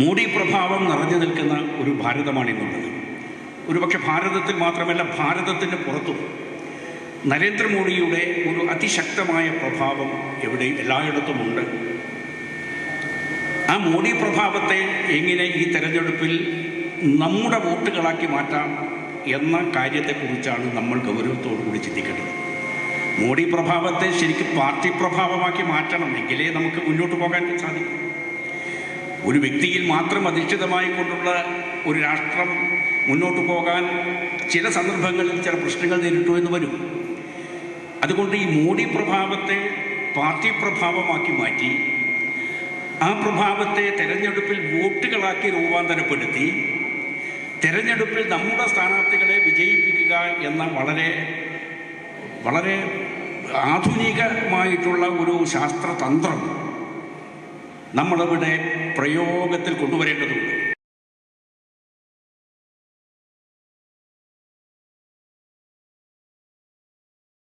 മോഡി പ്രഭാവം നിറഞ്ഞു നിൽക്കുന്ന ഒരു ഭാരതമാണ് ഇന്നുള്ളത്. ഒരുപക്ഷെ ഭാരതത്തിൽ മാത്രമല്ല ഭാരതത്തിന് പുറത്തും നരേന്ദ്രമോദിയുടെ ഒരു അതിശക്തമായ പ്രഭാവം എവിടെ എല്ലായിടത്തുമുണ്ട് ആ മോഡി പ്രഭാവത്തെ എങ്ങനെ ഈ തെരഞ്ഞെടുപ്പിൽ നമ്മുടെ വോട്ടുകളാക്കി മാറ്റാം എന്ന കാര്യത്തെക്കുറിച്ചാണ് നമ്മൾ ഗൗരവത്തോടു കൂടി ചിന്തിക്കേണ്ടത്. മോഡി പ്രഭാവത്തെ ശരിക്കും പാർട്ടി പ്രഭാവമാക്കി മാറ്റണം എങ്കിലേ നമുക്ക് മുന്നോട്ട് പോകാൻ സാധിക്കും. ഒരു വ്യക്തിയിൽ മാത്രം അധിഷ്ഠിതമായി കൊണ്ടുള്ള ഒരു രാഷ്ട്രം മുന്നോട്ട് പോകാൻ ചില സന്ദർഭങ്ങളിൽ ചില പ്രശ്നങ്ങൾ നേരിട്ടു എന്ന് വരും. അതുകൊണ്ട് ഈ മോഡി പ്രഭാവത്തെ പാർട്ടി പ്രഭാവമാക്കി മാറ്റി ആ പ്രഭാവത്തെ തെരഞ്ഞെടുപ്പിൽ വോട്ടുകളാക്കി രൂപാന്തരപ്പെടുത്തി തെരഞ്ഞെടുപ്പിൽ നമ്മുടെ സ്ഥാനാർത്ഥികളെ വിജയിപ്പിക്കുക എന്ന വളരെ വളരെ ആധുനികമായിട്ടുള്ള ഒരു ശാസ്ത്രതന്ത്രം നമ്മളിവിടെ പ്രയോഗത്തിൽ കൊണ്ടുവരേണ്ടതുണ്ട്.